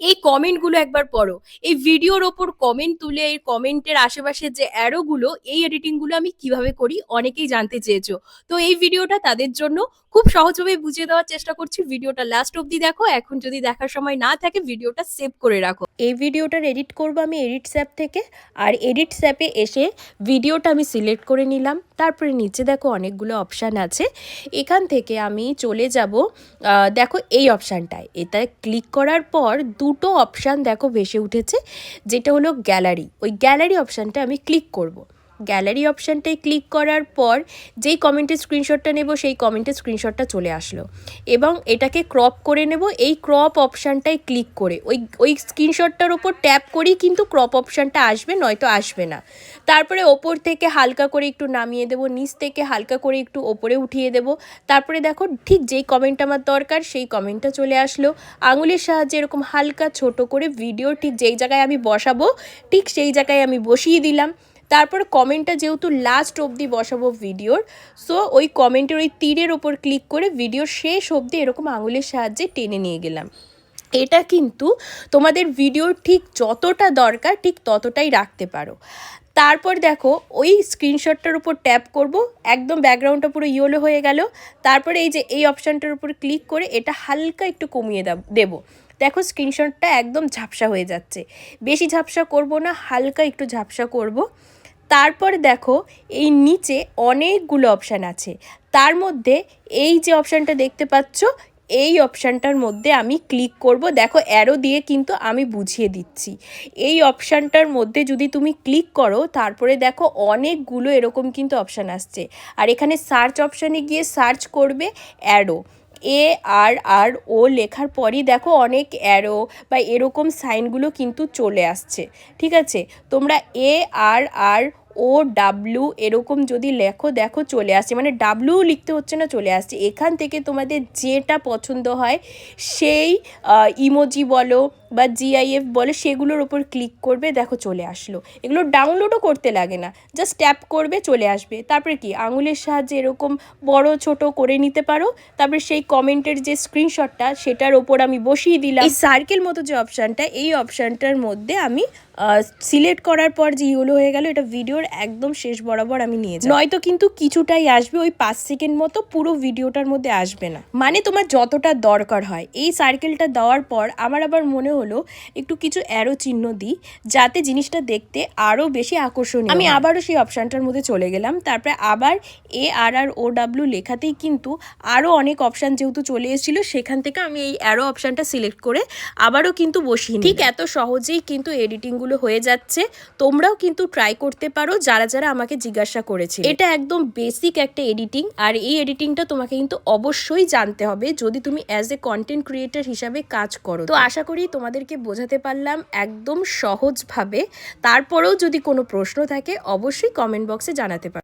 এই কমেন্টগুলো একবার পড়ো। এই ভিডিওর ওপর কমেন্ট তুলে এই কমেন্টের আশেপাশে যে অ্যারোগুলো এই এডিটিংগুলো আমি কীভাবে করি অনেকেই জানতে চেয়েছো। তো এই ভিডিওটা তাদের জন্য খুব সহজভাবে বুঝিয়ে দেওয়ার চেষ্টা করছি। ভিডিওটা লাস্ট অবধি দেখো, এখন যদি দেখার সময় না থাকে ভিডিওটা সেভ করে রাখো। এই ভিডিওটার এডিট করব আমি এডিট অ্যাপ থেকে, আর এডিট অ্যাপে এসে ভিডিওটা আমি সিলেক্ট করে নিলাম। তারপরে নিচে দেখো অনেকগুলো অপশান আছে। এখান থেকে আমি চলে যাব দেখো এই অপশানটায় এটা ক্লিক করার পর দুটো অপশান দেখো ভেসে উঠেছে, যেটা হলো গ্যালারি ওই গ্যালারি অপশানটা আমি ক্লিক করব। গ্যালারি অপশানটায় ক্লিক করার পর যেই কমেন্টের স্ক্রিনশটটা নেব, সেই কমেন্টের স্ক্রিনশটটা চলে আসলো। এবং এটাকে ক্রপ করে নেব, এই ক্রপ অপশানটায় ক্লিক করে। ওই ওই স্ক্রিনশটটার ওপর ট্যাপ করেই কিন্তু ক্রপ অপশানটা আসবে, নয়তো আসবে না। তারপরে ওপর থেকে হালকা করে একটু নামিয়ে দেবো, নিচ থেকে হালকা করে একটু ওপরে উঠিয়ে দেবো। তারপরে দেখো, ঠিক যেই কমেন্ট আমার দরকার, সেই কমেন্টটা চলে আসলো। আঙুলের সাহায্যে এরকম হালকা ছোট করে ভিডিও ঠিক যেই জায়গায় আমি বসাবো, ঠিক সেই জায়গায় আমি বসিয়ে দিলাম। তারপর কমেন্টটা যেহেতু লাস্ট অবধি বসাবো ভিডিওর সো ওই কমেন্টের ওই তীরের ওপর ক্লিক করে ভিডিওর শেষ অবধি এরকম আঙুলের সাহায্যে টেনে নিয়ে গেলাম। এটা কিন্তু তোমাদের ভিডিওর ঠিক যতটা দরকার, ঠিক ততটাই রাখতে পারো। তারপর দেখো, ওই স্ক্রিনশটটার উপর ট্যাপ করব, একদম ব্যাকগ্রাউন্ডটা পুরো ইয়েলো হয়ে গেল। তারপরে এই যে এই অপশানটার উপর ক্লিক করে এটা হালকা একটু কমিয়ে দাব- দেবো। দেখো স্ক্রিনশটটা একদম ঝাপসা হয়ে যাচ্ছে। বেশি ঝাপসা করব না, হালকা একটু ঝাপসা করব। তারপর দেখো, এই নিচে অনেকগুলো অপশান আছে। তার মধ্যে এই যে অপশানটা দেখতে পাচ্ছ, এই অপশানটার মধ্যে আমি ক্লিক করব। দেখো অ্যারো দিয়ে কিন্তু আমি বুঝিয়ে দিচ্ছি। এই অপশানটার মধ্যে যদি তুমি ক্লিক করো, তারপরে দেখো, অনেকগুলো এরকম কিন্তু অপশান আসছে। আর এখানে সার্চ অপশানে গিয়ে সার্চ করবে অ্যারো এ আর আর ও লেখার পরই দেখো অনেক অ্যারো বা এরকম সাইনগুলো কিন্তু চলে আসছে, ঠিক আছে? তোমরা এ আর আর ও ডাব্লু এরকম যদি লেখো, দেখো চলে আসছে। মানে ডাব্লু লিখতে হচ্ছে না, চলে আসছে। এখান থেকে তোমাদের যেটা পছন্দ হয়, সেই ইমোজি বলো বা জিআইএফ বলে সেগুলোর ওপর ক্লিক করবে, দেখো চলে আসলো। এগুলো ডাউনলোডও করতে লাগে না জাস্ট ট্যাপ করবে, চলে আসবে। তারপরে কি? আঙুলের সাহায্যে এরকম বড়, ছোট করে নিতে পারো। তারপরে সেই কমেন্টের যে স্ক্রিনশটটা সেটার ওপর আমি বসিয়ে দিলাম। এই সার্কেল মতো যে অপশানটা এই অপশানটার মধ্যে আমি সিলেক্ট করার পর যে ইউলো হয়ে গেল, এটা ভিডিওর একদম শেষ বরাবর আমি নিয়ে যাই নয়তো কিন্তু কিছুটাই আসবে, ওই পাঁচ সেকেন্ড মতো পুরো ভিডিওটার মধ্যে আসবে না। মানে তোমার যতটা দরকার হয়। এই সার্কেলটা দেওয়ার পর, আমার আবার মনে হলো একটু কিছু অ্যারো চিহ্ন দিই যাতে জিনিসটা দেখতে আরও বেশি আকর্ষণীয় আমি আবারও সেই অপশানটার মধ্যে চলে গেলাম। তারপরে আবার এ আর আর ও ডাব্লিউ লেখাতেই কিন্তু আরও অনেক অপশান যেহেতু চলে এসেছিল সেখান থেকে আমি এই অ্যারো অপশানটা সিলেক্ট করে আবারও কিন্তু বসিয়ে ঠিক এত সহজেই কিন্তু এডিটিংগুলো হয়ে যাচ্ছে। তোমরাও কিন্তু ট্রাই করতে পারো যারা যারা আমাকে জিজ্ঞাসা করেছে এটা একদম বেসিক একটা এডিটিং আর এই এডিটিংটা তোমাকে কিন্তু অবশ্যই জানতে হবে যদি তুমি অ্যাজ এ কন্টেন্ট ক্রিয়েটার হিসাবে কাজ করো। তো আশা করি তোমাদেরকে বোঝাতে পারলাম একদম সহজভাবে। তারপরেও যদি কোনো প্রশ্ন থাকে, অবশ্যই কমেন্ট বক্সে জানাতে পারো।